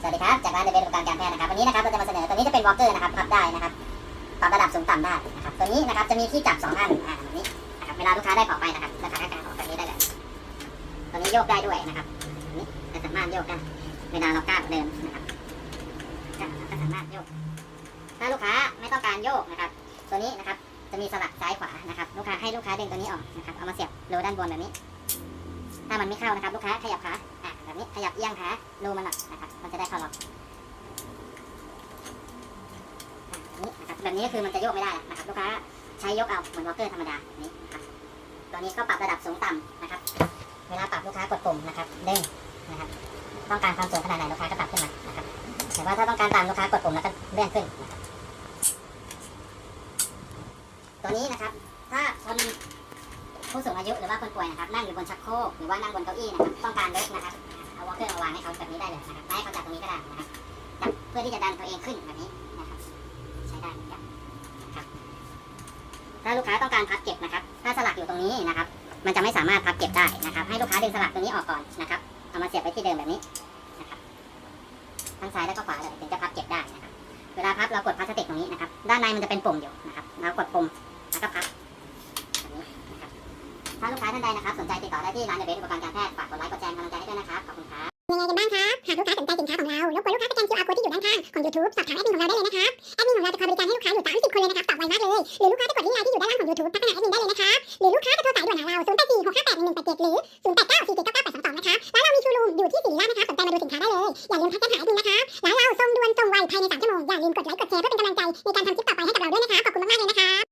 สวัสดีครับ จากร้านเดเบนอุปกรการแพทย์นะครับวันนี้นะครับเราจะมาเสนอตัวนี้จะเป็นวอลเกอร์นะครับพับได้นะครับปรับระดับสูงต่ำได้นะครับตัวนี้นะครับจะมีที่จับสองอันอ่าแบบนี้นะครับเวลาลูกค้าได้ของไปนะครับลูกค้ากางออกแบบนี้ได้เลยตัวนี้โยกได้ด้วยนะครับนนี้จะสามารถโยกได้เวลาเราก้าวเดินนะครับก็ก็สามารถโยก ถ้าลูกค้าไม่ต้องการโยกนะครับ ตัวนี้นะครับจะมีสลักซ้ายขวานะครับลูกค้าให้ลูกค้าดึงตัวนี้ออกนะครับเอามาเสียบรูด้านบนแบบนี้ ถ้ามันไม่เข้านะครับ ลูกค้าขยับขาอะแบบนี้ขยับเอียงขารูมันหน่อยนะครับ มันจะได้เข้าล็อกแบบนี้นะครับแบบนี้ก็คือมันจะโยกไม่ได้นะครับ ลูกค้าใช้ยกเอาเหมือนวอลเกอร์ธรรมดานี้นะครับตัวนี้ก็ปรับระดับสูงต่ำนะครับ เวลาปรับลูกค้ากดปุ่มนะครับเด้งนะครับ ต้องการความสูงขนาดไหนลูกค้าก็ปรับขึ้นมานะครับแต่ว่าถ้าต้องการตามลูกค้ากดปุ่มแล้วก็เลื่อนขึ้นนะครับตัวนี้นะครับ ถ้าคนผู้สูงอายุหรือว่าคนป่วยนะครับนั่งอยู่บนชักโครกหรือว่านั่งบนเก้าอี้นะครับ ต้องการยกนะครับ เอาวอลเกอร์มาวางให้เขาแบบนี้ได้เลยนะครับไม่ให้เขาจับตรงนี้ก็ได้นะครับจับเพื่อที่จะดันตัวเองขึ้นแบบนี้นะครับ ใช้ได้เหมือนกันนะครับถ้าลูกค้าต้องการพับเก็บนะครับ ถ้าสลักอยู่ตรงนี้นะครับ มันจะไม่สามารถพับเก็บได้นะครับ ให้ลูกค้าดึงสลักตัวนี้ออกก่อนนะครับ เอามาเสียบไว้ที่เดิมแบบนี้นะครับทั้งซ้ายแล้วก็ขวาเลยถึงจะพับเก็บได้นะครับ เวลาพับเรากดพลาสติกตรงนี้นะครับ ด้านในมันจะเป็นปุ่มอยู่นะครับ เรากดปุ่มแล้วก็พับถ้าลูกค้าท่านใดนะครับ สนใจติดต่อได้ที่ร้านเดเบสอุปกรณ์การแพทย์ฝากกดไลค์กดแชร์ ยังไงกันบ้างครับ หากลูกค้าสนใจสินค้าของเราลบกวนลูกค้าสแกน QR code ที่อยู่ด้านข้างของ YouTube สอบถามแอดมินของเราได้เลยนะครับ แอดมินของเราจะคอยบริการให้ลูกค้าอยู่ 30 คนเลยนะครับ ตอบไวมากเลย หรือลูกค้าจะกดที่ไลน์ที่อยู่ด้านล่างของ YouTube พัฒนาแอดมินได้เลยนะครับ หรือลูกค้าจะโทรสายด่วนหาเรา 0 8 4 6 5 8 1 1 8 7 หรือ 0 8 9 4 7 9 9 8 2 2 นะครับร้านเรามีชูรูมอยู่ที่สีราชนะครับ สนใจมาดูสินค้าได้เลย อย่าลืมทักแชทหาแอดมินนะครับร้าเราส่งด่วนส่งไวภายใน3ชั่วโมงอย่าลืมกดไลค์กดแชร์เพื่อเป็นกำลังใจในการทำคลิปต่อไปให้กับเราด้วยนะครับขอบคุณมากๆเลยนะครับ